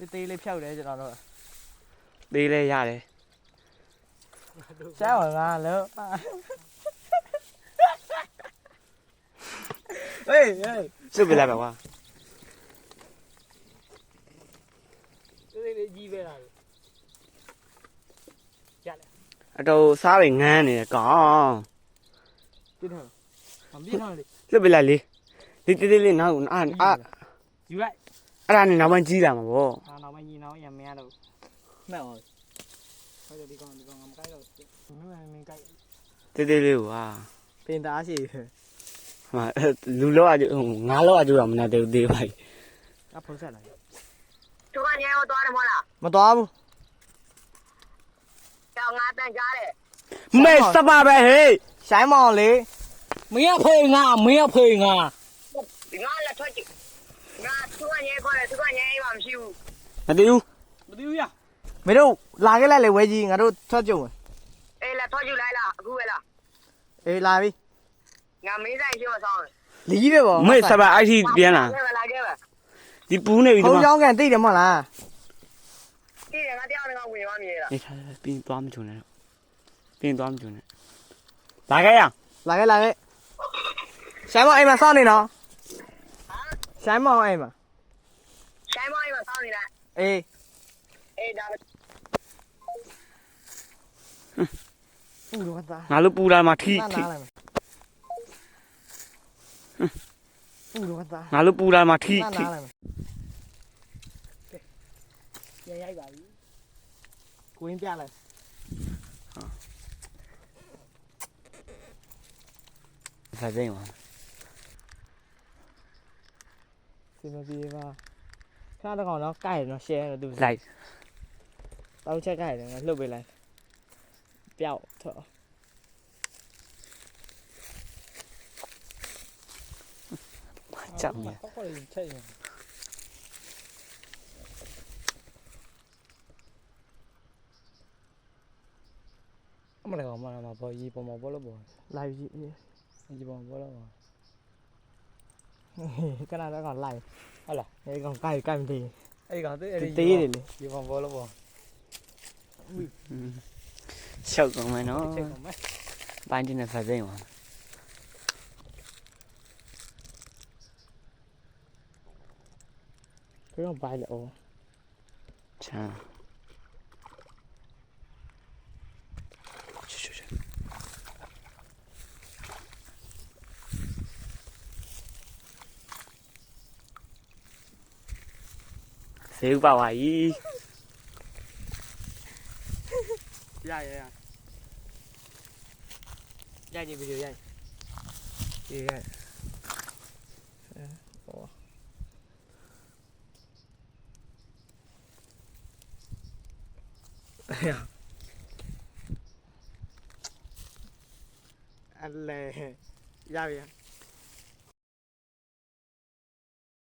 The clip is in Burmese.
တေးသေးလေးဖြောက်တယ်ကျွန်တော်တို့သေးလဲရတယ်ရှမ်းဝင်ငါလို့ဟေးဟေးစွတ်ပြလိုက်ပါကွာတေးသေးလေးကြီးပဲလားရလေအတော်စားပဲငန်းနေတယ်ကောင်းပြင်းထန်မပြင်းထန်လေစွတ်ပြလိုက်လေဒီသေးသေးလေးနောက်အာအာယူလိုက် အဲ့ဒါနဲ့နောက်ပိုင်းကြီးလာမှာဗောအာနောက်မညီနောက်ရမရတော့မှတ်အောင်ဟုတ်တယ်ဒီကောင်ဒီကောင်ငါမကိုက်တော့မင်းမင်းကိုက်သေးသေးလေးကွာပင်သားရှိဟာလူလောက်အကျဟိုငါးလောက်အကျတော့မနာသေးဘူးသေးပါ့အဖုံးဆက်လာသူကညရောသွားတယ်မဟုတ်လားမတော်ဘူးကြောင်ငါတန်ကြားတယ်မေစပါပဲဟေးရှိုင်းမောင်လေးမင်းအဖေငါမင်းအဖေငါ ဒီငါလက်ထွက်ကြည့်ငါ သူကညဲခေါ်တယ်သူကညဲအိမ်မှာမရှိဘူးမသိဘူးမသိဘူးရမင်းတို့လာခဲ့လိုက်လေဝဲကြီးငါတို့ထွက်ကြုံမယ်အေးလက်ထွက်ကြည့်လိုက်လားအခုပဲလားအေးလာပြီငါမင်းဆိုင်ရှိမဆောင်လီကြီးပဲပေါ့မေစပါအဲ့ဒီပြန်လာခဲ့ပါလားခဲ့ပါဒီပူးနေပြီဘုံဒီမှာကြောင်းကန်သိတယ်မဟုတ်လားကြည့်တယ်ငါတရားငါဝင်သွားမြေလားနေထားပြင်းသွားမချုံနဲ့ပြင်းသွားမချုံနဲ့လာခဲ့ရလာခဲ့လာခဲ့ရှိုင်းမောင်အိမ်မှာစောင့်နေနော်ရှိုင်းမောင်အိမ်မှာ ဆိုင်မအိမ်မှာစောင်းနေလားအေးအေးဒါဦးတော့သားငါတို့ပူလာမှာထီနားထီနားလိုက်မယ်ဦးတော့သားငါတို့ပူလာမှာထီနားထီနားလိုက်မယ်ပြန်ရိုက်ပါပြီကိုရင်းပြလိုက်ဆက်သိမ်းပါစီမပြေပါ ခါတော့ကောင်တော့ကိုက်ရနော် share တော့သူလိုက်တောက်ချက်ကိုက်တယ်ငါလှုပ်ပေးလိုက်ပျောက်တော့ကြောက်နေခေါက်ခေါက်လေးချက်ရ င်အမလည်းကောင်မလာမှာပေါ်ကြီးပေါ်မှာပေါ်လို့ပေါ်လိုက်ကြည့်ကြီးပေါ်မှာပေါ်လို့ပေါ်ခဏတော့ကောင်လိုက်ဟုတ်လား အဲကောင်ကိုက်ကိုက်မသိ အဲ့ဒီကောင်သေးအဲ့ တေး ဒီ တယ်လေ ကြီးပေါ်ပေါ်လို့ပေါ် ရှောက်ကုန်မယ်နော် ချက်ကောင်မဲ ပိုင်းတင်နဲ့ဆက်သိမ်းပါ ဘယ်တော့ပိုင်လဲအော် ချမ်းရှူရှူ စေဥပါဝါကြီးရရရရိုက်ကြည့်ဗီဒီယိုရိုက်